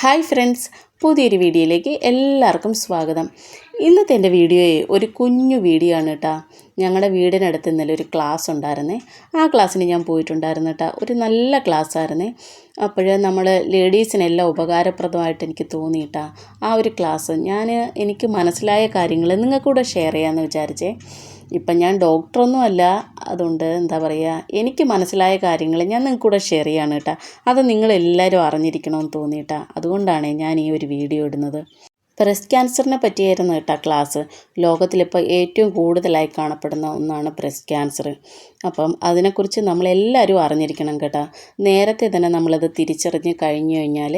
Hi friends പുതിയൊരു വീഡിയോയിലേക്ക് എല്ലാവർക്കും സ്വാഗതം. ഇന്നത്തെ എന്റെ വീഡിയോയെ ഒരു കുഞ്ഞു വീഡിയോ ആണ് കേട്ടോ ഞങ്ങളുടെ വീടിനടുത്ത് ഇന്നലെ ഒരു ക്ലാസ് ഉണ്ടായിരുന്നേ. ആ ക്ലാസ്സിന് ഞാൻ പോയിട്ടുണ്ടായിരുന്നു കേട്ടോ ഒരു നല്ല ക്ലാസ് ആയിരുന്നേ. അപ്പോൾ നമ്മൾ ലേഡീസിനെല്ലാം ഉപകാരപ്രദമായിട്ട് എനിക്ക് തോന്നി കേട്ടോ ആ ഒരു ക്ലാസ്. ഞാൻ എനിക്ക് മനസ്സിലായ കാര്യങ്ങൾ നിങ്ങൾക്കൂടെ ഷെയർ ചെയ്യാമെന്ന് വിചാരിച്ചേ. ഇപ്പം ഞാൻ ഡോക്ടറൊന്നും അല്ല. അതുകൊണ്ട് എന്താ പറയുക എനിക്ക് മനസ്സിലായ കാര്യങ്ങൾ ഞാൻ നിങ്ങൾക്ക് കൂടെ ഷെയർ ചെയ്യാണ് കേട്ടോ. അത് നിങ്ങളെല്ലാവരും അറിഞ്ഞിരിക്കണമെന്ന് തോന്നിയിട്ടാണ് അതുകൊണ്ടാണ് ഞാൻ ഈ ഒരു വീഡിയോ ഇടുന്നത്. ബ്രസ്റ്റ് ക്യാൻസറിനെ പറ്റിയായിരുന്നു കേട്ടോ ക്ലാസ് ലോകത്തിലിപ്പോൾ ഏറ്റവും കൂടുതലായി കാണപ്പെടുന്ന ഒന്നാണ് ബ്രസ്റ്റ് ക്യാൻസർ അപ്പം അതിനെക്കുറിച്ച് നമ്മളെല്ലാവരും അറിഞ്ഞിരിക്കണം കേട്ടോ. നേരത്തെ തന്നെ നമ്മളത് തിരിച്ചറിഞ്ഞ് കഴിഞ്ഞു കഴിഞ്ഞാൽ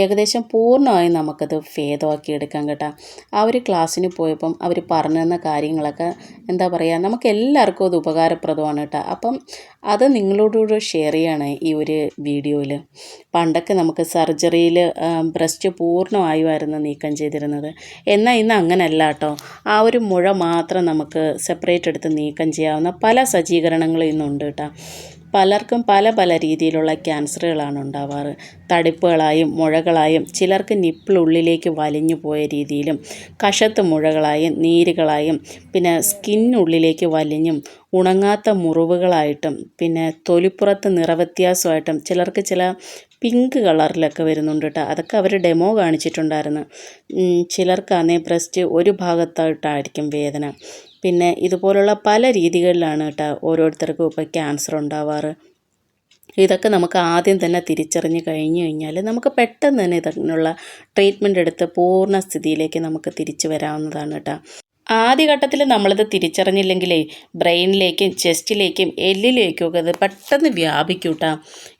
ഏകദേശം പൂർണമായും നമുക്കത് ഭേദമാക്കി എടുക്കാം കേട്ടോ. ആ ഒരു ക്ലാസ്സിന് പോയപ്പം അവർ പറഞ്ഞു തന്ന കാര്യങ്ങളൊക്കെ എന്താ പറയുക നമുക്ക് എല്ലാവർക്കും അത് ഉപകാരപ്രദമാണ് കേട്ടോ. അപ്പം അത് നിങ്ങളോടുകൂടെ ഷെയർ ചെയ്യാണ് ഈ ഒരു വീഡിയോയിൽ പണ്ടൊക്കെ നമുക്ക് സർജറിയിൽ ബ്രസ്റ്റ് പൂർണമായുമായിരുന്നു നീക്കം ചെയ്തിരുന്നത്. എന്നാൽ ഇന്ന് അങ്ങനല്ല കേട്ടോ ആ ഒരു മുഴ മാത്രം നമുക്ക് സെപ്പറേറ്റ് എടുത്ത് നീക്കം ചെയ്യാവുന്ന പല സജ്ജീകരണങ്ങളും ഇന്നുണ്ട് കേട്ടോ പലർക്കും പല പല രീതിയിലുള്ള ക്യാൻസറുകളാണ് ഉണ്ടാവാറ്. തടിപ്പുകളായും മുഴകളായും ചിലർക്ക് നിപ്പിളുള്ളിലേക്ക് വലിഞ്ഞു പോയ രീതിയിലും കഷത്ത് മുഴകളായും നീരുകളായും പിന്നെ സ്കിന്നുള്ളിലേക്ക് വലിഞ്ഞും ഉണങ്ങാത്ത മുറിവുകളായിട്ടും പിന്നെ തൊലിപ്പുറത്ത് നിറവ്യത്യാസമായിട്ടും ചിലർക്ക് ചില പിങ്ക് കളറിലൊക്കെ വരുന്നുണ്ട് കേട്ടോ അതൊക്കെ അവർ ഡെമോ കാണിച്ചിട്ടുണ്ടായിരുന്നു. ചിലർക്കാണെങ്കിൽ ബ്രസ്റ്റ് ഒരു ഭാഗത്തായിട്ടായിരിക്കും വേദന. പിന്നെ ഇതുപോലുള്ള പല രീതികളിലാണ് കേട്ടോ ഓരോരുത്തർക്കും ഇപ്പോൾ ക്യാൻസർ ഉണ്ടാവാറ്. ഇതൊക്കെ നമുക്ക് ആദ്യം തന്നെ തിരിച്ചറിഞ്ഞ് കഴിഞ്ഞു കഴിഞ്ഞാൽ നമുക്ക് പെട്ടെന്ന് തന്നെ ഇതിനുള്ള ട്രീറ്റ്മെന്റ് എടുത്ത് പൂർണ സ്ഥിതിയിലേക്ക് നമുക്ക് തിരിച്ചു വരാവുന്നതാണ് കേട്ടോ. ആദ്യഘട്ടത്തിൽ നമ്മളത് തിരിച്ചറിഞ്ഞില്ലെങ്കിലേ ബ്രെയിനിലേക്കും ചെസ്റ്റിലേക്കും എല്ലിലേക്കും ഒക്കെ അത് പെട്ടെന്ന് വ്യാപിക്കൂട്ടാ. കേട്ടോ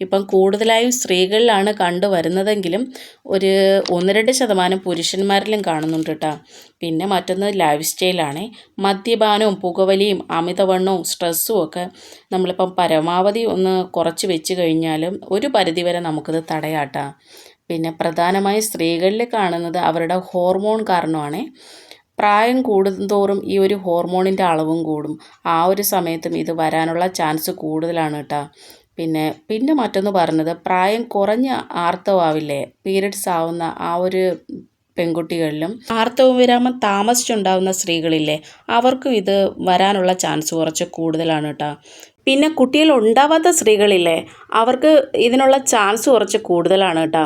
ഇപ്പം കൂടുതലായും സ്ത്രീകളിലാണ് കണ്ടുവരുന്നതെങ്കിലും ഒരു ഒന്ന് രണ്ട് ശതമാനം പുരുഷന്മാരിലും കാണുന്നുണ്ട് കേട്ടോ. പിന്നെ മറ്റൊന്ന് ലൈഫ് സ്റ്റൈലാണ്. മദ്യപാനവും പുകവലിയും അമിതവണ്ണവും സ്ട്രെസ്സും ഒക്കെ നമ്മളിപ്പം പരമാവധി ഒന്ന് കുറച്ച് വെച്ച് കഴിഞ്ഞാലും ഒരു പരിധിവരെ നമുക്കത് തടയാട്ടാം. പിന്നെ പ്രധാനമായും സ്ത്രീകളിൽ കാണുന്നത് അവരുടെ ഹോർമോൺ കാരണമാണ്. പ്രായം കൂടുന്തോറും ഈ ഒരു ഹോർമോണിന്റെ അളവും കൂടും. ആ ഒരു സമയത്തും ഇത് വരാനുള്ള ചാൻസ് കൂടുതലാണ് കേട്ടോ പിന്നെ പിന്നെ മറ്റൊന്ന് പറഞ്ഞത് പ്രായം കുറഞ്ഞ ആർത്തവാവില്ലേ? പീരിയഡ്സ് ആവുന്ന ആ ഒരു പെൺകുട്ടികളിലും ആർത്തവ വിരാമം താമസിച്ചുണ്ടാവുന്ന സ്ത്രീകളില്ലേ അവർക്കും ഇത് വരാനുള്ള ചാൻസ് കുറച്ച് കൂടുതലാണ് കേട്ടോ പിന്നെ കുട്ടികൾ ഉണ്ടാവാത്ത സ്ത്രീകളില്ലേ അവർക്ക് ഇതിനുള്ള ചാൻസ് കുറച്ച് കൂടുതലാണ് കേട്ടോ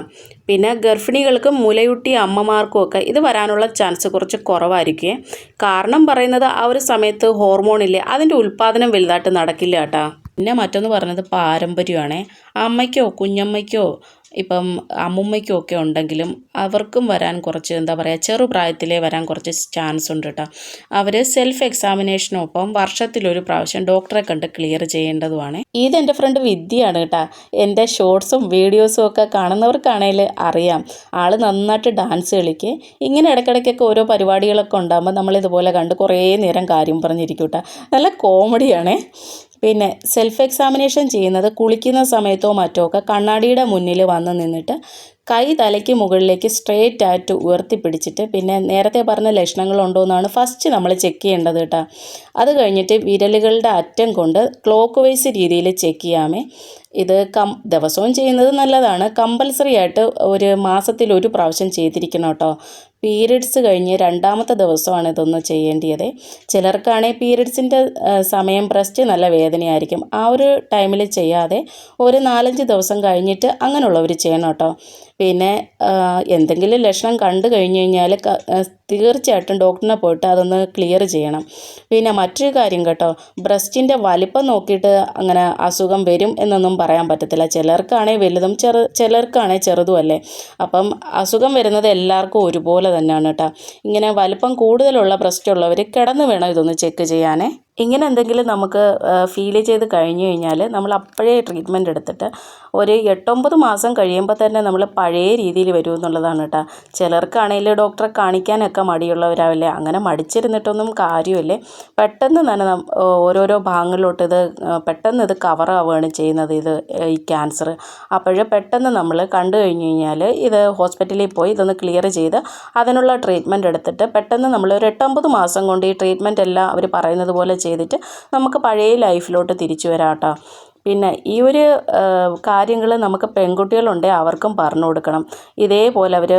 പിന്നെ ഗർഭിണികൾക്കും മുലയൂട്ടിയ അമ്മമാർക്കും ഒക്കെ ഇത് വരാനുള്ള ചാൻസ് കുറച്ച് കുറവായിരിക്കും. കാരണം പറയുന്നത് ആ ഒരു സമയത്ത് ഹോർമോണില്ലേ അതിന്റെ ഉൽപ്പാദനം വലുതായിട്ട് നടക്കില്ല കേട്ടോ പിന്നെ മറ്റൊന്ന് പറഞ്ഞത് പാരമ്പര്യമാണ്. അമ്മയ്ക്കോ കുഞ്ഞമ്മയ്ക്കോ ഇപ്പം അമ്മുമ്മയ്ക്കും ഒക്കെ ഉണ്ടെങ്കിലും അവർക്കും വരാൻ കുറച്ച് എന്താ പറയുക ചെറുപ്രായത്തിലേ വരാൻ കുറച്ച് ചാൻസ് ഉണ്ട് കേട്ടോ അവർ സെൽഫ് എക്സാമിനേഷനൊപ്പം വർഷത്തിലൊരു പ്രാവശ്യം ഡോക്ടറെ കണ്ട് ക്ലിയർ ചെയ്യേണ്ടതുമാണ്. ഇത് എന്റെ ഫ്രണ്ട് വിദ്യയാണ് കേട്ടോ എന്റെ ഷോർട്സും വീഡിയോസും ഒക്കെ കാണുന്നവർക്കാണെങ്കിൽ അറിയാം. ആൾ നന്നായിട്ട് ഡാൻസ് കളിക്കുക ഇങ്ങനെ ഇടയ്ക്കിടയ്ക്കൊക്കെ ഓരോ പരിപാടികളൊക്കെ ഉണ്ടാകുമ്പോൾ നമ്മളിതുപോലെ കണ്ട് കുറേ നേരം കാര്യം പറഞ്ഞിരിക്കും കേട്ടോ നല്ല കോമഡിയാണേ. പിന്നെ സെൽഫ് എക്സാമിനേഷൻ ചെയ്യുന്നത് കുളിക്കുന്ന സമയത്തോ മറ്റോ ഒക്കെ കണ്ണാടിയുടെ മുന്നിൽ വന്ന് നിന്നിട്ട് കൈ തലയ്ക്ക് മുകളിലേക്ക് സ്ട്രെയിറ്റ് ആയിട്ട് ഉയർത്തിപ്പിടിച്ചിട്ട് പിന്നെ നേരത്തെ പറഞ്ഞ ലക്ഷണങ്ങളുണ്ടോ എന്നാണ് ഫസ്റ്റ് നമ്മൾ ചെക്ക് ചെയ്യേണ്ടത് കേട്ടോ. അത് കഴിഞ്ഞിട്ട് വിരലുകളുടെ അറ്റം കൊണ്ട് ക്ലോക്ക് വൈസ് രീതിയിൽ ചെക്ക് ചെയ്യാമേ. ഇത് കം ദിവസവും ചെയ്യുന്നത് നല്ലതാണ്. കമ്പൽസറി ആയിട്ട് ഒരു മാസത്തിൽ ഒരു പ്രാവശ്യം ചെയ്തിരിക്കണം കേട്ടോ. പീരിയഡ്സ് കഴിഞ്ഞ് രണ്ടാമത്തെ ദിവസമാണ് ഇതൊന്ന് ചെയ്യേണ്ടത് ചിലർക്കാണെങ്കിൽ പീരീഡ്സിന്റെ സമയം ബ്രസ്റ്റ് നല്ല വേദനയായിരിക്കും. ആ ഒരു ടൈമിൽ ചെയ്യാതെ ഒരു നാലഞ്ച് ദിവസം കഴിഞ്ഞിട്ട് അങ്ങനെയുള്ളവർ ചെയ്യണം കേട്ടോ. പിന്നെ എന്തെങ്കിലും ലക്ഷണം കണ്ടു കഴിഞ്ഞു കഴിഞ്ഞാൽ തീർച്ചയായിട്ടും ഡോക്ടറിനെ പോയിട്ട് അതൊന്ന് ക്ലിയർ ചെയ്യണം. പിന്നെ മറ്റൊരു കാര്യം കേട്ടോ ബ്രസ്റ്റിന്റെ വലിപ്പം നോക്കിയിട്ട് അങ്ങനെ അസുഖം വരും എന്നൊന്നും പറയാൻ പറ്റത്തില്ല. ചിലർക്കാണെങ്കിൽ വലുതും ചെറു ചിലർക്കാണെങ്കിൽ ചെറുതും അല്ലേ? അപ്പം അസുഖം വരുന്നത് എല്ലാവർക്കും ഒരുപോലെ തന്നെയാണ് കേട്ടോ. ഇങ്ങനെ വലിപ്പം കൂടുതലുള്ള ബ്രസ്റ്റ് ഉള്ളവർ കിടന്ന് വേണം ഇതൊന്ന് ചെക്ക് ചെയ്യാനേ. ഇങ്ങനെ എന്തെങ്കിലും നമുക്ക് ഫീൽ ചെയ്ത് കഴിഞ്ഞു കഴിഞ്ഞാൽ നമ്മൾ അപ്പോഴേ ട്രീറ്റ്മെന്റ് എടുത്തിട്ട് ഒരു എട്ടൊമ്പത് മാസം കഴിയുമ്പോൾ തന്നെ നമ്മൾ പഴയ രീതിയിൽ വരും എന്നുള്ളതാണ് കേട്ടോ. ചിലർക്കാണെങ്കിൽ ഡോക്ടറെ കാണിക്കാനൊക്കെ മടിയുള്ളവരാവില്ലേ? അങ്ങനെ മടിച്ചിരുന്നിട്ടൊന്നും കാര്യമില്ലേ? പെട്ടെന്ന് തന്നെ ഓരോരോ ഭാഗങ്ങളിലോട്ട് ഇത് പെട്ടെന്ന് ഇത് കവറാവുകയാണ് ചെയ്യുന്നത് ഇത് ഈ ക്യാൻസർ. അപ്പോഴേ പെട്ടെന്ന് നമ്മൾ കണ്ടു കഴിഞ്ഞ് കഴിഞ്ഞാൽ ഇത് ഹോസ്പിറ്റലിൽ പോയി ഇതൊന്ന് ക്ലിയർ ചെയ്ത് അതിനുള്ള ട്രീറ്റ്മെന്റ് എടുത്തിട്ട് പെട്ടെന്ന് നമ്മൾ ഒരു എട്ടൊമ്പത് മാസം കൊണ്ട് ഈ ട്രീറ്റ്മെന്റ് എല്ലാം അവർ പറയുന്നത് പോലെ ചെയ്തിട്ട് നമുക്ക് പഴയ ലൈഫിലോട്ട് തിരിച്ചു വരാം കേട്ടോ. പിന്നെ ഈ ഒരു കാര്യങ്ങൾ നമുക്ക് പെൺകുട്ടികളുണ്ടെങ്കിൽ അവർക്കും പറഞ്ഞു കൊടുക്കണം. ഇതേപോലെ അവർ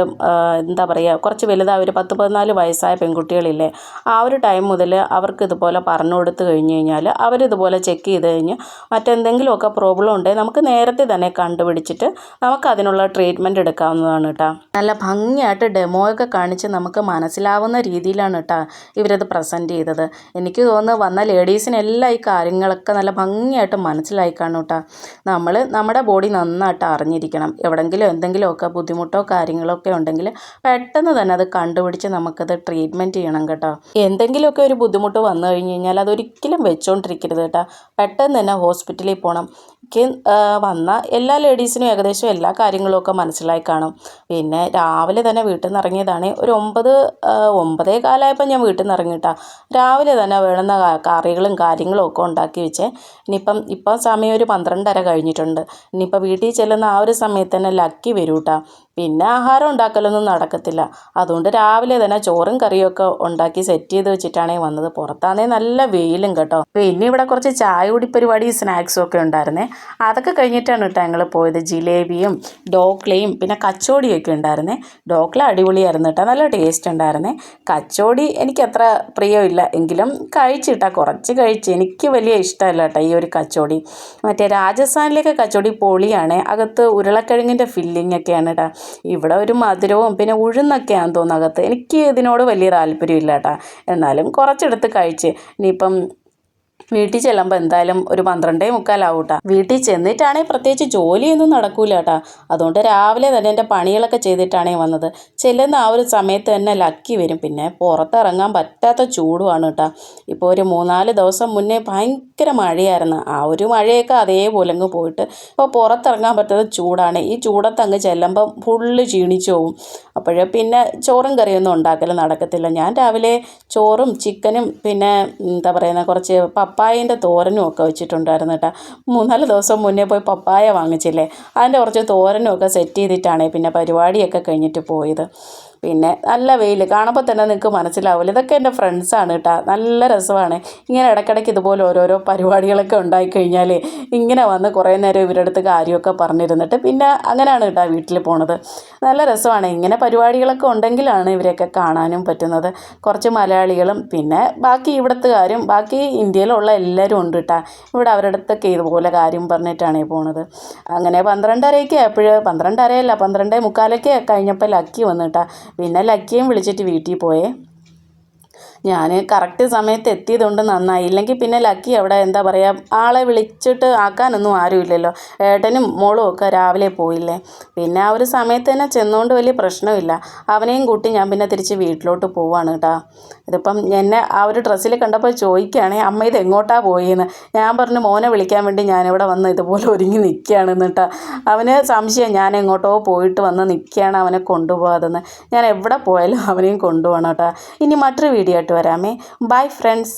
എന്താ പറയുക കുറച്ച് വലുതായ ഒരു പത്ത് പതിനാല് വയസ്സായ പെൺകുട്ടികളില്ലേ ആ ഒരു ടൈം മുതൽ അവർക്ക് ഇതുപോലെ പറഞ്ഞു കൊടുത്തു കഴിഞ്ഞ് കഴിഞ്ഞാൽ അവരിതുപോലെ ചെക്ക് ചെയ്ത് കഴിഞ്ഞ് മറ്റെന്തെങ്കിലുമൊക്കെ പ്രോബ്ലം ഉണ്ടെങ്കിൽ നമുക്ക് നേരത്തെ തന്നെ കണ്ടുപിടിച്ചിട്ട് നമുക്ക് അതിനുള്ള ട്രീറ്റ്മെന്റ് എടുക്കാവുന്നതാണ് കേട്ടോ. നല്ല ഭംഗിയായിട്ട് ഡെമോയൊക്കെ കാണിച്ച് നമുക്ക് മനസ്സിലാവുന്ന രീതിയിലാണ് കേട്ടോ ഇവരത് പ്രസന്റ് ചെയ്തത്. എനിക്ക് തോന്നുന്നു വന്ന ലേഡീസിനെല്ലാം ഈ കാര്യങ്ങളൊക്കെ നല്ല ഭംഗിയായിട്ട് മനസ്സിലായി കാണും കേട്ടോ. നമ്മൾ നമ്മുടെ ബോഡി നന്നായിട്ട് അറിഞ്ഞിരിക്കണം. എവിടെങ്കിലും എന്തെങ്കിലുമൊക്കെ ബുദ്ധിമുട്ടോ കാര്യങ്ങളോ ഒക്കെ ഉണ്ടെങ്കിൽ പെട്ടെന്ന് തന്നെ അത് കണ്ടുപിടിച്ച് നമുക്കത് ട്രീറ്റ്മെന്റ് ചെയ്യണം കേട്ടോ. എന്തെങ്കിലുമൊക്കെ ഒരു ബുദ്ധിമുട്ട് വന്നു കഴിഞ്ഞ് കഴിഞ്ഞാൽ അതൊരിക്കലും വെച്ചുകൊണ്ടിരിക്കരുത് കേട്ടോ. പെട്ടെന്ന് തന്നെ ഹോസ്പിറ്റലിൽ പോകണം വന്ന എല്ലാ ലേഡീസിനും ഏകദേശം എല്ലാ കാര്യങ്ങളും ഒക്കെ മനസ്സിലായി കാണും. പിന്നെ രാവിലെ തന്നെ വീട്ടിൽ നിന്ന് ഇറങ്ങിയതാണ്. ഒരു ഒമ്പത് ഒമ്പതേ കാലമായപ്പോൾ ഞാൻ വീട്ടിൽ നിന്ന് ഇറങ്ങിയിട്ടാ രാവിലെ തന്നെ വേണ്ടുന്ന കറികളും കാര്യങ്ങളും ഒക്കെ ഉണ്ടാക്കി വെച്ചേ ഇനിയിപ്പം ഇപ്പം സമയം ഒരു പന്ത്രണ്ടര കഴിഞ്ഞിട്ടുണ്ട്. ഇനിയിപ്പോൾ വീട്ടിൽ ചെല്ലുന്ന ആ ഒരു സമയത്ത് തന്നെ ലക്കി വരൂ കേട്ടോ പിന്നെ ആഹാരം ഉണ്ടാക്കലൊന്നും നടക്കത്തില്ല. അതുകൊണ്ട് രാവിലെ തന്നെ ചോറും കറിയൊക്കെ ഉണ്ടാക്കി സെറ്റ് ചെയ്ത് വെച്ചിട്ടാണേ വന്നത്. പുറത്താണേ നല്ല വെയിലും കേട്ടോ. പിന്നെ ഇവിടെ കുറച്ച് ചായ കുടി പരിപാടി സ്നാക്സും ഒക്കെ ഉണ്ടായിരുന്നേ. അതൊക്കെ കഴിഞ്ഞിട്ടാണ് കേട്ടോ ഞങ്ങൾ പോയത്. ജിലേബിയും ഡോക്ലയും പിന്നെ കച്ചോടിയൊക്കെ ഉണ്ടായിരുന്നേ. ഡോക്ല അടിപൊളിയായിരുന്നു കേട്ടോ. നല്ല ടേസ്റ്റ് ഉണ്ടായിരുന്നേ. കച്ചോടി എനിക്ക് അത്ര പ്രിയമില്ല. എങ്കിലും കഴിച്ചിട്ടാ കുറച്ച് കഴിച്ച് എനിക്ക് വലിയ ഇഷ്ടമല്ല കേട്ടോ ഈ ഒരു കച്ചോടി. മറ്റേ രാജസ്ഥാനിലേക്ക് കച്ചോടി പൊളിയാണ്. അകത്ത് ഉരുളക്കിഴങ്ങിന്റെ ഫില്ലിംഗ് ഒക്കെയാണ് കേട്ടോ ഇവിടെ ഒരു മധുരവും പിന്നെ ഉഴുന്നൊക്കെയാണെന്ന് തോന്നുന്നു അകത്ത്. എനിക്ക് ഇതിനോട് വലിയ താല്പര്യമില്ല കേട്ടോ എന്നാലും കുറച്ചെടുത്ത് കഴിച്ച്. ഇനിയിപ്പം വീട്ടിൽ ചെല്ലുമ്പോൾ എന്തായാലും ഒരു പന്ത്രണ്ടേ മുക്കാലാവും കേട്ടോ വീട്ടിൽ ചെന്നിട്ടാണെങ്കിൽ പ്രത്യേകിച്ച് ജോലിയൊന്നും നടക്കൂല കേട്ടോ അതുകൊണ്ട് രാവിലെ തന്നെ എന്റെ പണികളൊക്കെ ചെയ്തിട്ടാണേ വന്നത്. ചെല്ലുന്ന ആ ഒരു സമയത്ത് തന്നെ ലക്കി വരും. പിന്നെ പുറത്തിറങ്ങാൻ പറ്റാത്ത ചൂടുമാണ് കേട്ടോ ഇപ്പോൾ ഒരു മൂന്നാൽ ദിവസം മുന്നേ ഭയങ്കര മഴയായിരുന്നു. ആ ഒരു മഴയൊക്കെ അതേപോലെ അങ്ങ് പോയിട്ട് ഇപ്പോൾ പുറത്തിറങ്ങാൻ പറ്റാത്ത ചൂടാണ്. ഈ ചൂടത്ത് അങ്ങ് ചെല്ലുമ്പോൾ ഫുള്ള് ക്ഷീണിച്ചു പോവും. അപ്പോഴേ പിന്നെ ചോറും കറിയൊന്നും ഉണ്ടാക്കൽ നടക്കത്തില്ല. ഞാൻ രാവിലെ ചോറും ചിക്കനും പിന്നെ എന്താ പറയുന്ന കുറച്ച് പപ്പായേന്റെ തോരനും ഒക്കെ വെച്ചിട്ടുണ്ടായിരുന്നു കേട്ടോ. മൂന്നാൽ ദിവസം മുന്നേ പോയി പപ്പായ വാങ്ങിച്ചില്ലേ? അതിന്റെ കുറച്ച് തോരനും ഒക്കെ സെറ്റ് ചെയ്തിട്ടാണ് പിന്നെ പരിപാടിയൊക്കെ കഴിഞ്ഞിട്ട് പോയത്. പിന്നെ നല്ല വെയിൽ കാണുമ്പോൾ തന്നെ നിങ്ങൾക്ക് മനസ്സിലാവില്ല ഇതൊക്കെ എന്റെ ഫ്രണ്ട്സാണ് കേട്ടോ നല്ല രസമാണ്. ഇങ്ങനെ ഇടയ്ക്കിടയ്ക്ക് ഇതുപോലെ ഓരോരോ പരിപാടികളൊക്കെ ഉണ്ടായിക്കഴിഞ്ഞാൽ ഇങ്ങനെ വന്ന് കുറേ നേരം ഇവരുടെ അടുത്ത് കാര്യമൊക്കെ പറഞ്ഞിരുന്നിട്ട് പിന്നെ അങ്ങനെയാണ് കേട്ടോ വീട്ടിൽ പോണത്. നല്ല രസമാണ്. ഇങ്ങനെ പരിപാടികളൊക്കെ ഉണ്ടെങ്കിലാണ് ഇവരെയൊക്കെ കാണാനും പറ്റുന്നത്. കുറച്ച് മലയാളികളും പിന്നെ ബാക്കി ഇവിടുത്തുകാരും ബാക്കി ഇന്ത്യയിലുള്ള എല്ലാവരും ഉണ്ട് കേട്ടോ ഇവിടെ അവരുടെ അടുത്തൊക്കെ ഇതുപോലെ കാര്യം പറഞ്ഞിട്ടാണ് പോണത്. അങ്ങനെ പന്ത്രണ്ടരയ്ക്ക് എപ്പോഴും പന്ത്രണ്ടരയല്ല പന്ത്രണ്ടേ മുക്കാലൊക്കെ കഴിഞ്ഞപ്പോൾ ലക്കി വന്നു കേട്ടോ പിന്നെ ലക്കിയും വിളിച്ചിട്ട് വീട്ടിൽ പോയേ. ഞാൻ കറക്റ്റ് സമയത്ത് എത്തിയതുകൊണ്ട് നന്നായി. ഇല്ലെങ്കിൽ പിന്നെ ലക്കി അവിടെ എന്താ പറയുക ആളെ വിളിച്ചിട്ട് ആക്കാനൊന്നും ആരുമില്ലല്ലോ. ഏട്ടനും മോളും ഒക്കെ രാവിലെ പോയില്ലേ. പിന്നെ ആ ഒരു സമയത്ത് തന്നെ ചെന്നുകൊണ്ട് വലിയ പ്രശ്നമില്ല. അവനെയും കൂട്ടി ഞാൻ പിന്നെ തിരിച്ച് വീട്ടിലോട്ട് പോവാണ് കേട്ടോ ഇതിപ്പം എന്നെ ആ ഒരു ഡ്രസ്സിൽ കണ്ടപ്പോൾ ചോദിക്കുകയാണെ അമ്മ ഇത് എങ്ങോട്ടാണ് പോയെന്ന്? ഞാൻ പറഞ്ഞു മോനെ വിളിക്കാൻ വേണ്ടി ഞാനിവിടെ വന്ന് ഇതുപോലെ ഒരുങ്ങി നിൽക്കുകയാണെന്ന് കേട്ടോ അവന് സംശയം ഞാൻ എങ്ങോട്ടോ പോയിട്ട് വന്ന് നിൽക്കുകയാണ് അവനെ കൊണ്ടുപോകാതെന്ന്. ഞാൻ എവിടെ പോയാലും അവനെയും കൊണ്ടുപോകണം കേട്ടോ ഇനി മറ്റൊരു വീഡിയോ വരാമേ ബൈ ഫ്രണ്ട്സ്